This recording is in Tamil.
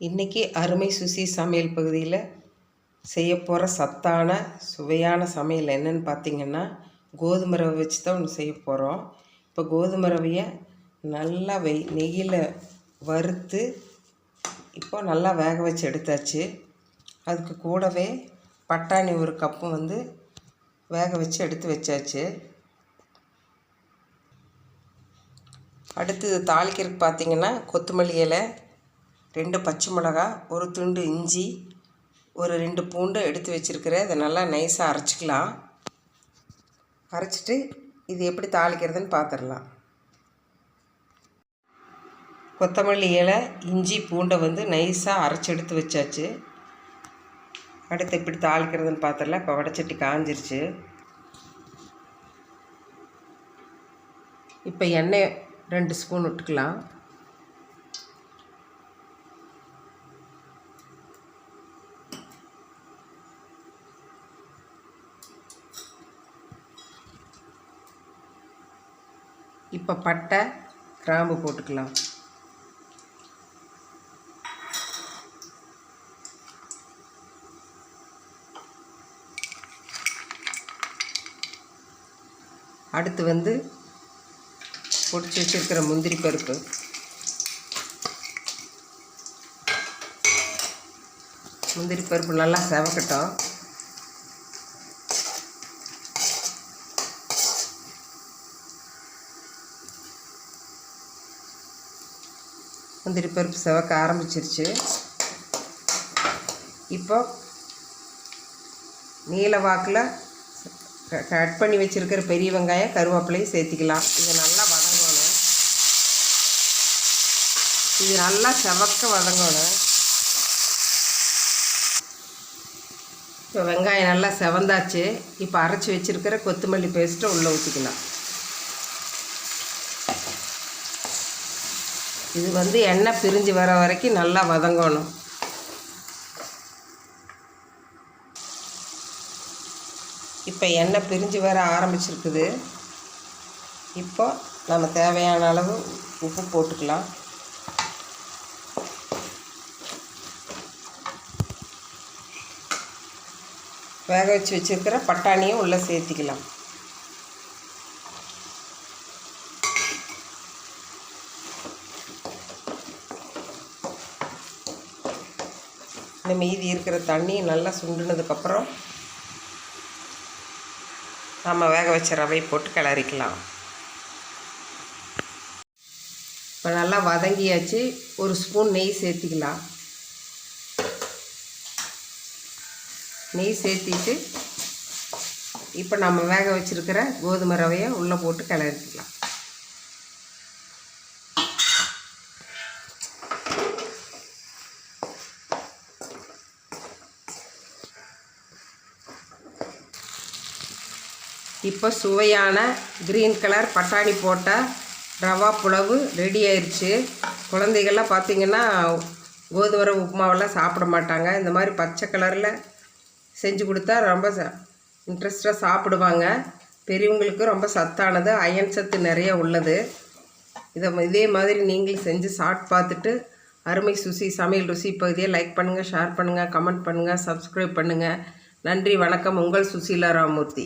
இன்றைக்கி அருமை சுசி சமையல் பகுதியில் செய்ய போகிற சத்தான சுவையான சமையல் என்னன்னு பார்த்தீங்கன்னா கோதுமை ரவை வச்சு தான் ஒன்று செய்ய போகிறோம் இப்போ கோதுமை ரவையை நல்லா வெய் நெய்யில் வறுத்து இப்போ நல்லா வேக வச்சு எடுத்தாச்சு. அதுக்கு கூடவே பட்டாணி ஒரு கப்பு வந்து வேக வச்சு எடுத்து வச்சாச்சு. அடுத்து தாளிக்கிறதுக்கு பார்த்தீங்கன்னா கொத்தமல்லி இலை ரெண்டு பச்சை மிளகா ஒரு துண்டு இஞ்சி ஒரு ரெண்டு பூண்டு எடுத்து வச்சுருக்கிறேன் அதை நல்லா நைஸாக அரைச்சிக்கலாம். அரைச்சிட்டு இது எப்படி தாளிக்கிறதுன்னு பார்த்துடலாம் கொத்தமல்லி இலை இஞ்சி பூண்டை வந்து நைஸாக அரைச்சி எடுத்து வச்சாச்சு. அடுத்து இப்படி தாளிக்கிறதுன்னு பார்த்துடலாம் இப்போ வடைச்சட்டி காஞ்சிருச்சு. இப்போ எண்ணெய் ரெண்டு ஸ்பூன் விட்டுக்கலாம். இப்போ பட்டை கிராம்பு போட்டுக்கலாம். அடுத்து வந்து பொடிச்சு வச்சுருக்கிற முந்திரி பருப்பு. முந்திரி பருப்பு நல்லா செவக்கட்டும். முந்திரி பருப்பு செவக்க ஆரம்பிச்சிருச்சு. இப்போ நீல வாக்கில் கட் பண்ணி வச்சுருக்கிற பெரிய வெங்காயம் கருவேப்பிலையும் சேர்த்திக்கலாம். இதை நல்லா வதங்கணும். இது நல்லா செவக்க வதங்கணும். இப்போ வெங்காயம் நல்லா செவந்தாச்சு. இப்போ அரைச்சி வச்சுருக்கிற கொத்தமல்லி பேஸ்ட்டை உள்ளே ஊற்றிக்கலாம் இது வந்து எண்ணெய் பிரிஞ்சு வர வரைக்கும் நல்லா வதங்கணும். இப்போ எண்ணெய் பிரிஞ்சு வர ஆரம்பிச்சிருக்குது. இப்போ நம்ம தேவையான அளவு உப்பு போட்டுக்கலாம். வேக வச்சு வச்சுருக்கிற பட்டாணியும் உள்ளே சேர்த்திக்கலாம். இந்த மீதி இருக்கிற தண்ணியை நல்லா சுண்டுனதுக்கப்புறம் நம்ம வேக வச்ச ரவை போட்டு கிளறிக்கலாம். இப்போ நல்லா வதங்கியாச்சு. ஒரு ஸ்பூன் நெய் சேர்த்திக்கலாம். நெய் சேர்த்திட்டு இப்போ நம்ம வேக வச்சுருக்கிற கோதுமை ரவையை உள்ளே போட்டு கிளறிக்கலாம். இப்போ சுவையான க்ரீன் கலர் பட்டாணி போட்ட ரவா புலவு ரெடி ஆயிடுச்சு குழந்தைகள்லாம் பார்த்திங்கன்னா கோதுமை உப்புமாவெல்லாம் சாப்பிட மாட்டாங்க. இந்த மாதிரி பச்சை கலரில் செஞ்சு கொடுத்தா ரொம்ப இன்ட்ரெஸ்டாக சாப்பிடுவாங்க. பெரியவங்களுக்கு ரொம்ப சத்தானது அயன் சத்து நிறைய உள்ளது. இதை இதே மாதிரி நீங்களும் செஞ்சு சாப்பிட்டு பார்த்துட்டு அருமை சுசி சமையல் ருசி பகுதியை லைக் பண்ணுங்கள் ஷேர் பண்ணுங்கள் கமெண்ட் பண்ணுங்கள் சப்ஸ்கிரைப் பண்ணுங்கள் நன்றி வணக்கம். உங்கள் சுசீலா ராமூர்த்தி